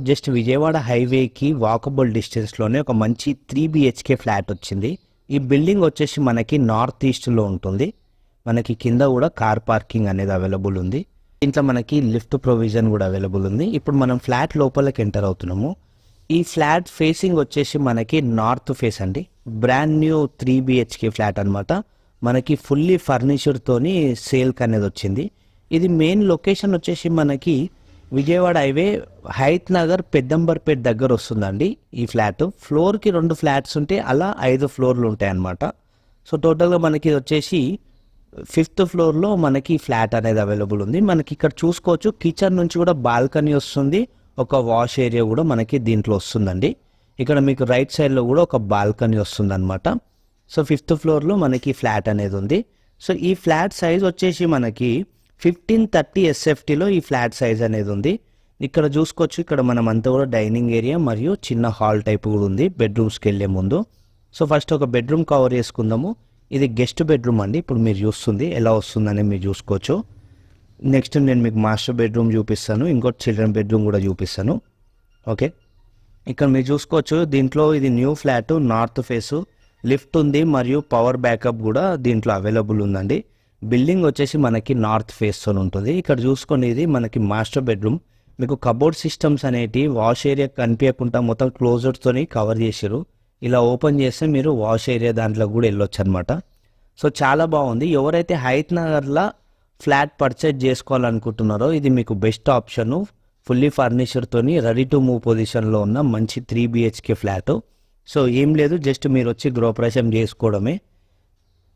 Just Vijayawada హైవేకి walkable డిస్టెన్స్లోనే ఒక మంచి త్రీ బిహెచ్కే ఫ్లాట్ వచ్చింది. ఈ బిల్డింగ్ వచ్చేసి మనకి నార్త్ ఈస్ట్లో ఉంటుంది. మనకి కింద కూడా కార్ పార్కింగ్ అనేది అవైలబుల్ ఉంది. ఇంట్లో మనకి లిఫ్ట్ ప్రొవిజన్ కూడా అవైలబుల్ ఉంది. ఇప్పుడు మనం ఫ్లాట్ లోపలికి ఎంటర్ అవుతున్నాము. ఈ ఫ్లాట్ ఫేసింగ్ వచ్చేసి మనకి నార్త్ ఫేస్ అండి. Brand new three BHK flat అనమాట మనకి ఫుల్లీ ఫర్నిచర్తోని సేల్క్ అనేది వచ్చింది. ఇది మెయిన్ లొకేషన్ వచ్చేసి మనకి విజయవాడ హైవే హైత్ నగర్ పెద్దంబర్పేట దగ్గర వస్తుందండి ఈ ఫ్లాట్. ఫ్లోర్కి రెండు ఫ్లాట్స్ ఉంటే అలా ఐదు ఫ్లోర్లు ఉంటాయి అన్నమాట సో టోటల్గా మనకి వచ్చేసి ఫిఫ్త్ ఫ్లోర్లో మనకి ఫ్లాట్ అనేది అవైలబుల్ ఉంది. మనకి ఇక్కడ చూసుకోవచ్చు కిచెన్ నుంచి కూడా బాల్కనీ వస్తుంది ఒక వాష్ ఏరియా కూడా మనకి దీంట్లో వస్తుందండి. ఇక్కడ మీకు రైట్ సైడ్లో కూడా ఒక బాల్కనీ వస్తుంది అనమాట సో ఫిఫ్త్ ఫ్లోర్లో మనకి ఫ్లాట్ అనేది ఉంది. సో ఈ ఫ్లాట్ సైజ్ వచ్చేసి మనకి ఫిఫ్టీన్ థర్టీ ఎస్ఎఫ్టీలో ఈ ఫ్లాట్ సైజ్ అనేది ఉంది. ఇక్కడ చూసుకోవచ్చు ఇక్కడ మనం అంతా కూడా డైనింగ్ ఏరియా మరియు చిన్న హాల్ టైప్ కూడా ఉంది బెడ్రూమ్స్కి వెళ్ళే ముందు. సో ఫస్ట్ ఒక బెడ్రూమ్ కవర్ చేసుకుందాము. ఇది గెస్ట్ బెడ్రూమ్ అండి ఇప్పుడు మీరు చూస్తుంది ఎలా వస్తుందని మీరు చూసుకోవచ్చు. నెక్స్ట్ నేను మీకు మాస్టర్ బెడ్రూమ్ చూపిస్తాను ఇంకోటి చిల్డ్రన్ బెడ్రూమ్ కూడా చూపిస్తాను. ఓకే? ఇక్కడ మీరు చూసుకోవచ్చు దీంట్లో ఇది new flat north face lift ఉంది మరియు పవర్ బ్యాకప్ కూడా దీంట్లో అవైలబుల్ ఉందండి. బిల్డింగ్ వచ్చేసి మనకి నార్త్ ఫేస్తో ఉంటుంది. ఇక్కడ చూసుకోండి ఇది మనకి మాస్టర్ బెడ్రూమ్. మీకు కబోర్డ్ సిస్టమ్స్ అనేటి వాష్ ఏరియా కనిపించకుండా మొత్తం క్లోజర్తోని కవర్ చేసారు ఇలా ఓపెన్ చేస్తే మీరు వాష్ ఏరియా దాంట్లో కూడా వెళ్ళొచ్చు అనమాట సో చాలా బాగుంది. ఎవరైతే హైత్ నగర్లో ఫ్లాట్ పర్చేజ్ చేసుకోవాలనుకుంటున్నారో ఇది మీకు బెస్ట్ ఆప్షను. ఫుల్లీ ఫర్నిచర్తోని రెడీ టు మూవ్ పొజిషన్లో ఉన్న మంచి త్రీ బిహెచ్కే ఫ్లాట్. సో ఏం లేదు. జస్ట్ మీరు వచ్చి గృహప్రవేశం చేసుకోవడమే.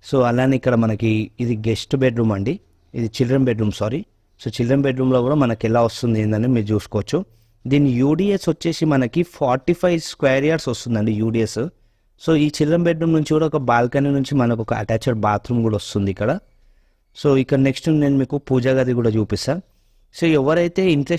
సో అలానే ఇక్కడ మనకి ఇది గెస్ట్ బెడ్రూమ్ అండి. ఇది children bedroom sorry. So children బెడ్రూమ్లో కూడా మనకి ఎలా వస్తుంది ఏంటని మీరు చూసుకోవచ్చు. దీని యూడిఎస్ వచ్చేసి మనకి ఫార్టీ ఫైవ్ స్క్వేర్ ఇయర్స్ వస్తుందండి యూడిఎస్. సో ఈ చిల్డ్రన్ బెడ్రూమ్ నుంచి కూడా ఒక బాల్కనీ నుంచి మనకు ఒక అటాచ్డ్ బాత్రూమ్ కూడా వస్తుంది ఇక్కడ. సో ఇక్కడ నెక్స్ట్ నేను మీకు పూజా గది కూడా చూపిస్తాను సో ఎవరైతే ఇంట్రెస్ట్